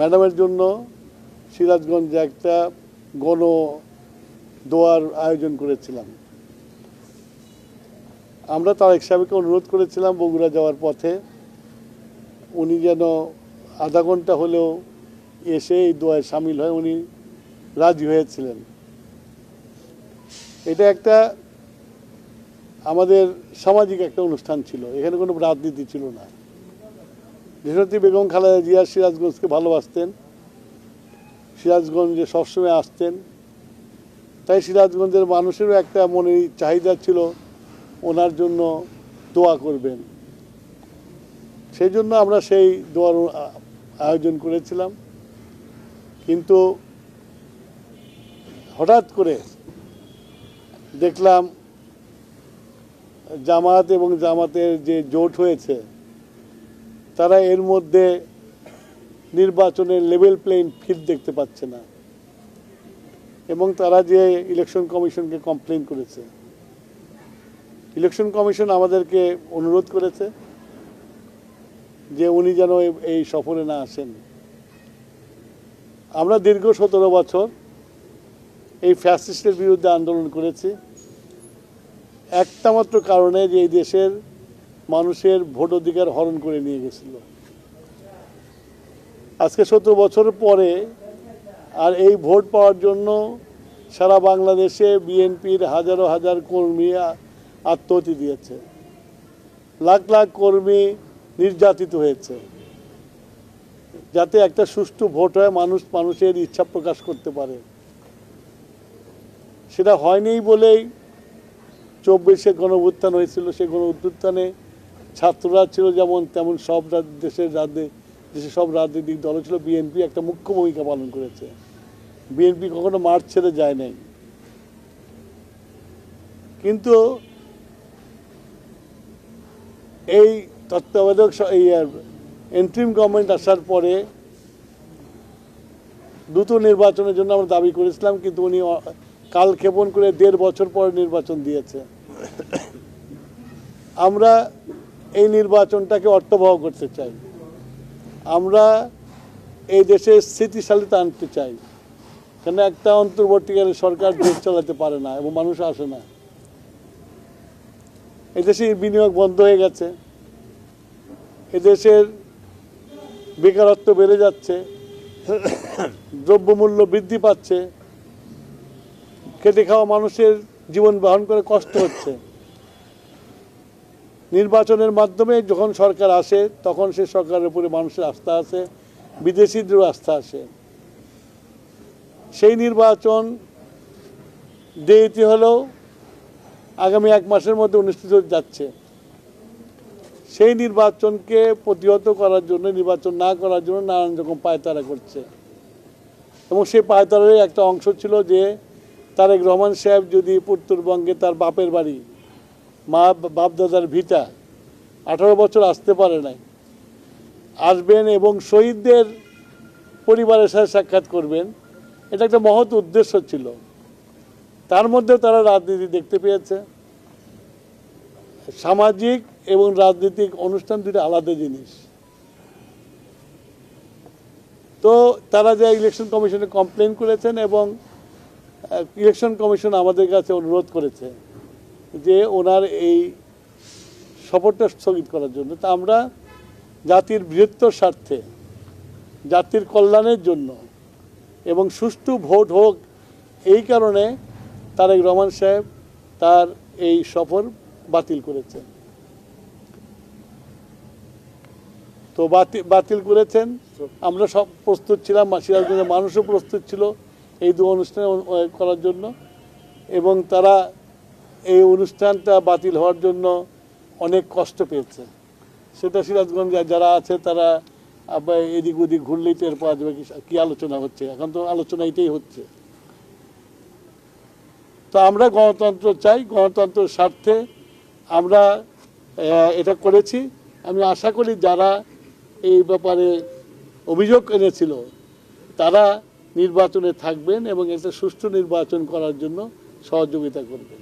ম্যাডামের জন্য সিরাজগঞ্জে একটা গণ দোয়ার আয়োজন করেছিলাম। আমরা তারেক সাহেবকে অনুরোধ করেছিলাম বগুড়া যাওয়ার পথে। উনি যেন আধা ঘণ্টা হলেও এসে এই দোয়ায় সামিল হয়, উনি রাজি হয়েছিলেন। এটা একটা আমাদের সামাজিক একটা অনুষ্ঠান ছিল, এখানে কোনো রাজনীতি ছিল না। দেশনেত্রী বেগম খালেদা জিয়া সিরাজগঞ্জকে ভালোবাসতেন। সিরাজগঞ্জে সবসময় আসতেন। তাই সিরাজগঞ্জের মানুষেরও একটা মনের চাহিদা ছিল, ওনার জন্য দোয়া করবেন। সেই জন্য আমরা সেই দোয়ার আয়োজন করেছিলাম। কিন্তু হঠাৎ করে দেখলাম জামাত এবং জামাতের যে জোট হয়েছে তারা এর মধ্যে নির্বাচনের লেভেল প্লেইং ফিল্ড দেখতে পাচ্ছে না। এবং তারা যে ইলেকশন কমিশনকে কমপ্লেন করেছে। ইলেকশন কমিশন আমাদেরকে অনুরোধ করেছে যে উনি যেন এই সফরে না আসেন। আমরা দীর্ঘ সতেরো বছর এই ফ্যাসিস্টের বিরুদ্ধে আন্দোলন করেছি। একটা মাত্র কারণে যে এই দেশের মানুষের ভোট অধিকার হরণ করে নিয়ে গেছিল। আজকে সতেরো বছর পরে আর এই ভোট পাওয়ার জন্য সারা বাংলাদেশে বিএনপির হাজারো হাজার কর্মী আত্মহতি দিয়েছে। লাখ লাখ কর্মী নির্যাতিত হয়েছে। যাতে একটা সুষ্ঠু ভোট হয়, মানুষ মানুষের ইচ্ছা প্রকাশ করতে পারে। সেটা হয়নি বলেই চব্বিশে গণ উত্থান হয়েছিল সেই গণ উত্থানে ছাত্ররা ছিল যেমন তেমন সব দেশের রাজ্যে দেশের সব রাজনৈতিক দল ছিল। বিএনপি একটা মুখ্য ভূমিকা পালন করেছে। বিএনপি কখনো মাঠ ছেড়ে যায় নাই। কিন্তু এই তত্ত্বাবধায়ক এন্ট্রিম গভর্নমেন্ট আসার পরে দ্রুত নির্বাচনের জন্য আমরা দাবি করেছিলাম, কিন্তু উনি অ- কাল ক্ষেপণ করে দেড় বছর পর নির্বাচন দিয়েছে। আমরা এই নির্বাচনটাকে অর্থবহ করতে চাই। আমরা এই দেশে স্থিতিশালিতা আনতে চাই। কেন একটা অন্তর্বর্তীকালীন সরকার দেশ চালাতে পারে না এবং মানুষ আসে না। এদেশে বিনিয়োগ বন্ধ হয়ে গেছে। এদেশের বেকারত্ব বেড়ে যাচ্ছে। দ্রব্যমূল্য বৃদ্ধি পাচ্ছে। খেটে খাওয়া মানুষের জীবন বহন করে কষ্ট হচ্ছে। নির্বাচনের মাধ্যমে যখন সরকার আসে, তখন সে সরকারের উপরে মানুষের আস্থা আছে, বিদেশিদেরও আস্থা আসে সেই নির্বাচন দেরিতে হলেও আগামী এক মাসের মধ্যে অনুষ্ঠিত যাচ্ছে। সেই নির্বাচনকে প্রতিহত করার জন্য, নির্বাচন না করার জন্য নানান রকম পায়তারা করছে। এবং সেই পায়তারারই একটা অংশ ছিল যে, তারেক রহমান সাহেব যদি উত্তরবঙ্গে তার বাপের বাড়ি মা বাপদাদার ভিটা। আঠারো বছর আসতে পারে নাই। আসবেন এবং শহীদদের পরিবারের সাথে সাক্ষাৎ করবেন। এটা একটা মহৎ উদ্দেশ্য ছিল। তার মধ্যে তারা রাজনীতি দেখতে পেয়েছে। সামাজিক এবং রাজনৈতিক অনুষ্ঠান দুটো আলাদা জিনিস। তো তারা যে ইলেকশন কমিশনে কমপ্লেন করেছেন এবং ইলেকশন কমিশন আমাদের কাছে অনুরোধ করেছে। যে ওনার এই সফরটা স্থগিত করার জন্য। তা আমরা জাতির বৃহত্তর স্বার্থে, জাতির কল্যাণের জন্য এবং সুষ্ঠু ভোট হোক, এই কারণে তারেক রহমান সাহেব তার এই সফর বাতিল করেছেন। তো বাতিল বাতিল করেছেন। আমরা সব প্রস্তুত ছিলাম, সিরাজগঞ্জের মানুষও প্রস্তুত ছিল এই দু অনুষ্ঠানে করার জন্য এবং তারা এই অনুষ্ঠানটা বাতিল হওয়ার জন্য অনেক কষ্ট পেয়েছে। সেটা সিরাজগঞ্জে যারা আছে তারা আবার এদিক ওদিক ঘুরলেই টের পাওয়া যাবে কি আলোচনা হচ্ছে। এখন তো আলোচনা এটাই হচ্ছে। তো আমরা গণতন্ত্র চাই গণতন্ত্রের স্বার্থে আমরা এটা করেছি। আমি আশা করি যারা এই ব্যাপারে অভিযোগ এনেছিল, তারা নির্বাচনে থাকবেন এবং একটা সুষ্ঠু নির্বাচন করার জন্য সহযোগিতা করবেন।